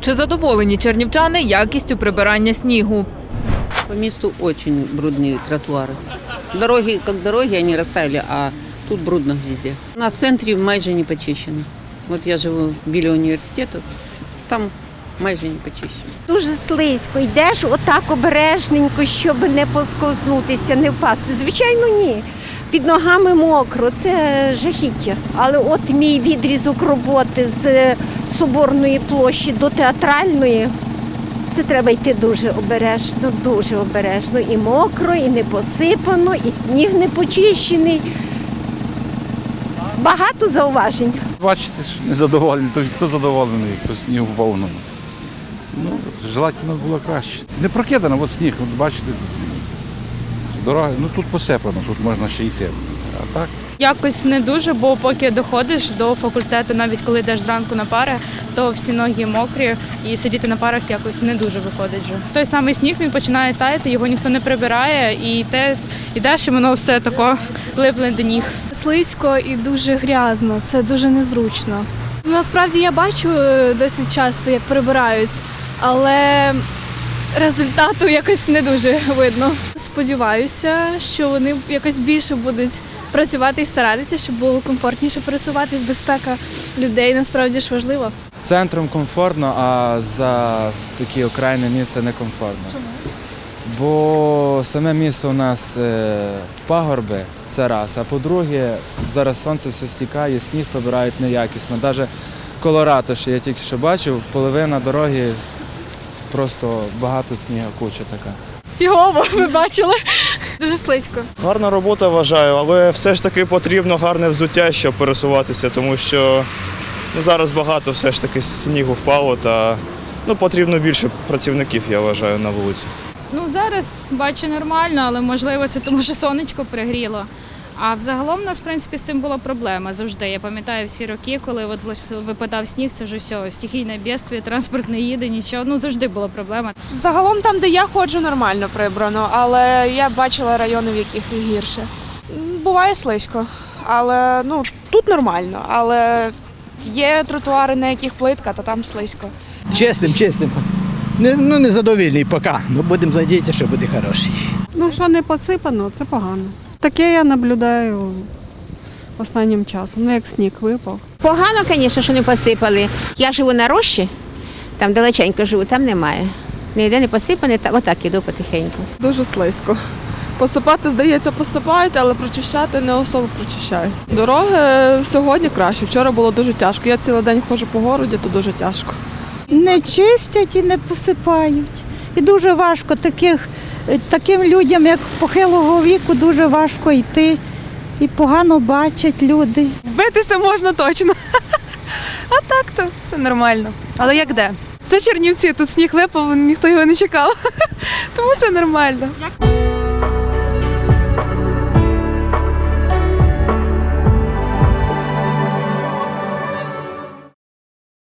Чи задоволені чернівчани якістю прибирання снігу? По месту очень брудные тротуары. Дороги, как дороги, они растаяли, а тут брудно везде. У нас в центрі майже не почищено. Вот я живу біля університету, там майже не почищено. Дуже слизько. Йдеш отак обережненько, щоб не посковзнутися, не впасти. Звичайно, ні. Під ногами мокро, це жахіття. Але от мій відрізок роботи з соборної площі до театральної. Це треба йти дуже обережно, дуже обережно. І мокро, і не посипано, і сніг не почищений. Багато зауважень. Бачите, що незадоволений, то хто задоволений, хто сніг повно. Ну, желательно було краще. Не прокидано, от сніг, от бачите, дорога, ну тут посипано, тут можна ще йти. А так? Якось не дуже, бо поки доходиш до факультету, навіть коли йдеш зранку на пари, то всі ноги мокрі і сидіти на парах якось не дуже виходить. Вже. Той самий сніг він починає таяти, його ніхто не прибирає, і те йдеш, і воно все тако липне до ніг. слизько і дуже грязно. Це дуже незручно. Ну, Насправді я бачу е, досить часто, як прибирають, але результату якось не дуже видно. Сподіваюся, що вони якось більше будуть працювати і старатися, щоб було комфортніше пересуватись. Безпека людей насправді ж важлива. Центром комфортно, а за такі окраїни місця некомфортно. Чому? Бо саме місто у нас е, пагорби, це раз. А по-друге, зараз сонце все стікає, сніг прибирають неякісно. Навіть Колорадо, що я тільки що бачив, половина дороги просто багато снігу, куча така. Фігово, ви бачили? Дуже слизько. Гарна робота вважаю, але все ж таки потрібно гарне взуття, щоб пересуватися, тому що ну, зараз багато все ж таки снігу впало та ну, потрібно більше працівників, я вважаю, на вулиці. Ну зараз бачу нормально, але можливо це тому, що сонечко пригріло. А взагалом у нас в принципі з цим була проблема завжди. Я пам'ятаю всі роки, коли от випадав сніг, це вже все стихійне бідствие, транспорт не їде, нічого. Ну завжди була проблема. Загалом там, де я ходжу, нормально прибрано, але я бачила райони, в яких гірше. Буває слизько, але ну тут нормально. Але є тротуари, на яких плитка, то там слизько. Чесним, чесним. Не, ну, не задовільний поки. Ну, будемо надіятися, що буде хороший. Ну що не посипано, це погано. Таке я наблюдаю останнім часом. Ну як сніг випав. Погано, звісно, що не посипали. Я живу на рощі, там далеченько живу, там немає. Ніде не посипане, та отак іду потихеньку. Дуже слизько. Посипати, здається, посипають, але прочищати не особо прочищають. Дороги сьогодні краще. Вчора було дуже тяжко. Я цілий день ходжу по городі, то дуже тяжко. не чистять і не посипають. І дуже важко таких, таким людям, як похилого віку, дуже важко йти. І погано бачать люди. Битися можна точно. А так то все нормально. Але як де? Це Чернівці, тут сніг випав, ніхто його не чекав. Тому це нормально.